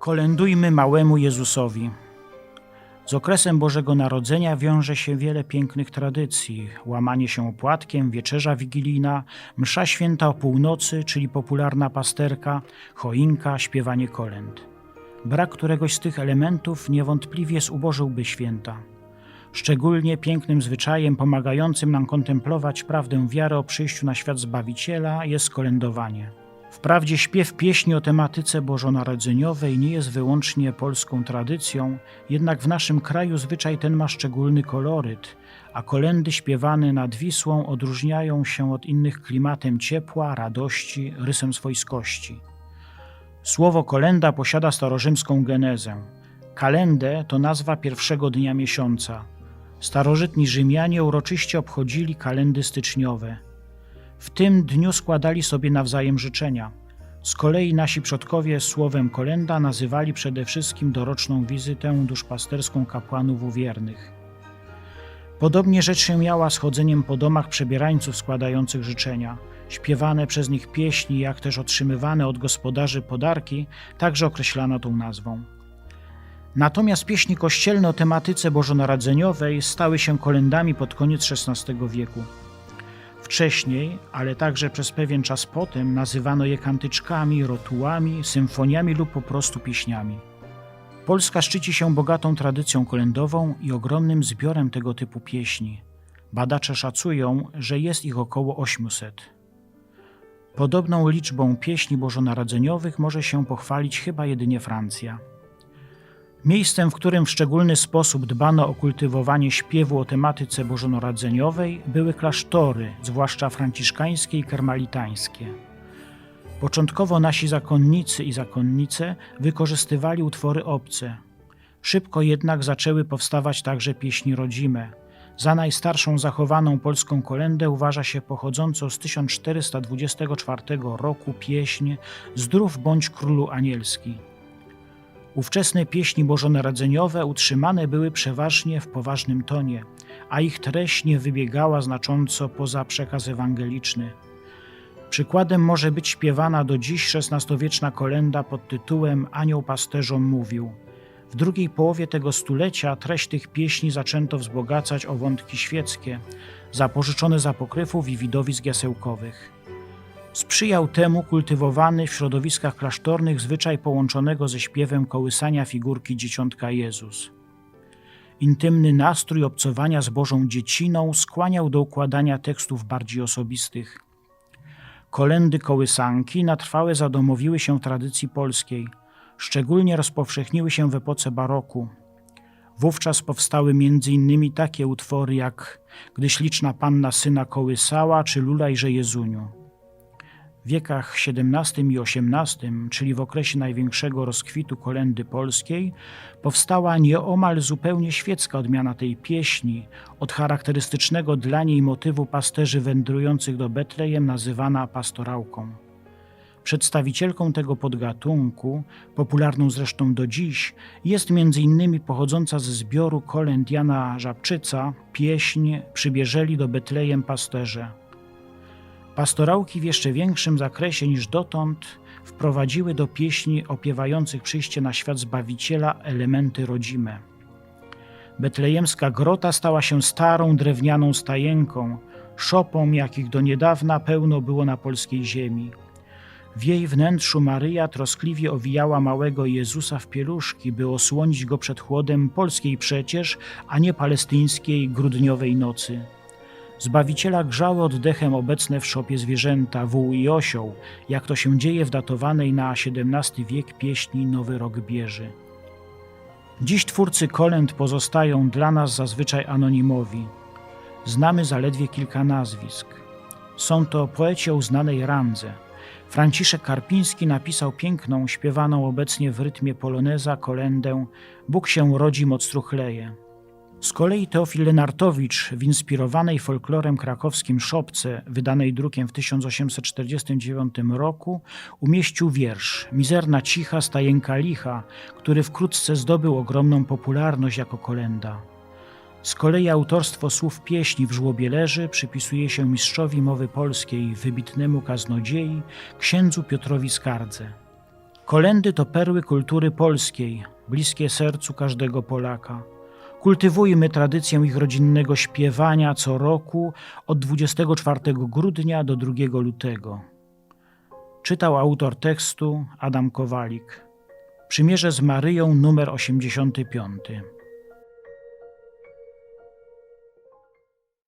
Kolędujmy małemu Jezusowi. Z okresem Bożego Narodzenia wiąże się wiele pięknych tradycji: łamanie się opłatkiem, wieczerza wigilijna, msza święta o północy, czyli popularna pasterka, choinka, śpiewanie kolęd. Brak któregoś z tych elementów niewątpliwie zubożyłby święta. Szczególnie pięknym zwyczajem pomagającym nam kontemplować prawdę wiary o przyjściu na świat Zbawiciela jest kolędowanie. Wprawdzie śpiew pieśni o tematyce bożonarodzeniowej nie jest wyłącznie polską tradycją, jednak w naszym kraju zwyczaj ten ma szczególny koloryt, a kolendy śpiewane nad Wisłą odróżniają się od innych klimatem ciepła, radości, rysem swojskości. Słowo kolenda posiada starorzymską genezę. Kalendę to nazwa pierwszego dnia miesiąca. Starożytni Rzymianie uroczyście obchodzili kalendy styczniowe. W tym dniu składali sobie nawzajem życzenia. Z kolei nasi przodkowie słowem kolenda nazywali przede wszystkim doroczną wizytę duszpasterską kapłanów uwiernych. Podobnie rzecz się miała z chodzeniem po domach przebierańców składających życzenia. Śpiewane przez nich pieśni, jak też otrzymywane od gospodarzy podarki, także określano tą nazwą. Natomiast pieśni kościelne o tematyce bożonarodzeniowej stały się kolendami pod koniec XVI wieku. Wcześniej, ale także przez pewien czas potem, nazywano je kantyczkami, rotułami, symfoniami lub po prostu pieśniami. Polska szczyci się bogatą tradycją kolędową i ogromnym zbiorem tego typu pieśni. Badacze szacują, że jest ich około 800. Podobną liczbą pieśni bożonarodzeniowych może się pochwalić chyba jedynie Francja. Miejscem, w którym w szczególny sposób dbano o kultywowanie śpiewu o tematyce bożonarodzeniowej, były klasztory, zwłaszcza franciszkańskie i karmalitańskie. Początkowo nasi zakonnicy i zakonnice wykorzystywali utwory obce. Szybko jednak zaczęły powstawać także pieśni rodzime. Za najstarszą zachowaną polską kolendę uważa się pochodzącą z 1424 roku pieśń Zdrów bądź królu anielski. Ówczesne pieśni bożonarodzeniowe utrzymane były przeważnie w poważnym tonie, a ich treść nie wybiegała znacząco poza przekaz ewangeliczny. Przykładem może być śpiewana do dziś XVI-wieczna kolenda pod tytułem Anioł pasterzom mówił. W drugiej połowie tego stulecia treść tych pieśni zaczęto wzbogacać o wątki świeckie, zapożyczone z apokryfów i widowisk jasełkowych. Sprzyjał temu kultywowany w środowiskach klasztornych zwyczaj połączonego ze śpiewem kołysania figurki dzieciątka Jezus. Intymny nastrój obcowania z Bożą dzieciną skłaniał do układania tekstów bardziej osobistych. Kolendy kołysanki na trwałe zadomowiły się w tradycji polskiej, szczególnie rozpowszechniły się w epoce baroku. Wówczas powstały m.in. takie utwory jak Gdy śliczna panna syna kołysała czy Lulajże Jezuniu. W wiekach XVII i XVIII, czyli w okresie największego rozkwitu kolendy polskiej, powstała nieomal zupełnie świecka odmiana tej pieśni, od charakterystycznego dla niej motywu pasterzy wędrujących do Betlejem nazywana pastorałką. Przedstawicielką tego podgatunku, popularną zresztą do dziś, jest m.in. pochodząca ze zbioru kolęd Jana Żabczyca pieśń Przybierzeli do Betlejem pasterze. Pastorałki w jeszcze większym zakresie niż dotąd wprowadziły do pieśni opiewających przyjście na świat Zbawiciela elementy rodzime. Betlejemska grota stała się starą drewnianą stajenką, szopą, jakich do niedawna pełno było na polskiej ziemi. W jej wnętrzu Maryja troskliwie owijała małego Jezusa w pieluszki, by osłonić go przed chłodem polskiej przecież, a nie palestyńskiej grudniowej nocy. Zbawiciela grzały oddechem obecne w szopie zwierzęta, wół i osioł, jak to się dzieje w datowanej na XVII wiek pieśni Nowy Rok Bieży. Dziś twórcy kolęd pozostają dla nas zazwyczaj anonimowi. Znamy zaledwie kilka nazwisk. Są to poeci o uznanej randze. Franciszek Karpiński napisał piękną, śpiewaną obecnie w rytmie poloneza kolendę Bóg się rodzi, moc truchleje. Z kolei Teofil Lenartowicz w inspirowanej folklorem krakowskim Szopce, wydanej drukiem w 1849 roku, umieścił wiersz Mizerna cicha stajenka licha, który wkrótce zdobył ogromną popularność jako kolenda. Z kolei autorstwo słów pieśni w żłobie leży przypisuje się mistrzowi mowy polskiej, wybitnemu kaznodziei, księdzu Piotrowi Skardze. Kolendy to perły kultury polskiej, bliskie sercu każdego Polaka. Kultywujmy tradycję ich rodzinnego śpiewania co roku od 24 grudnia do 2 lutego. Czytał autor tekstu Adam Kowalik. Przymierze z Maryją numer 85.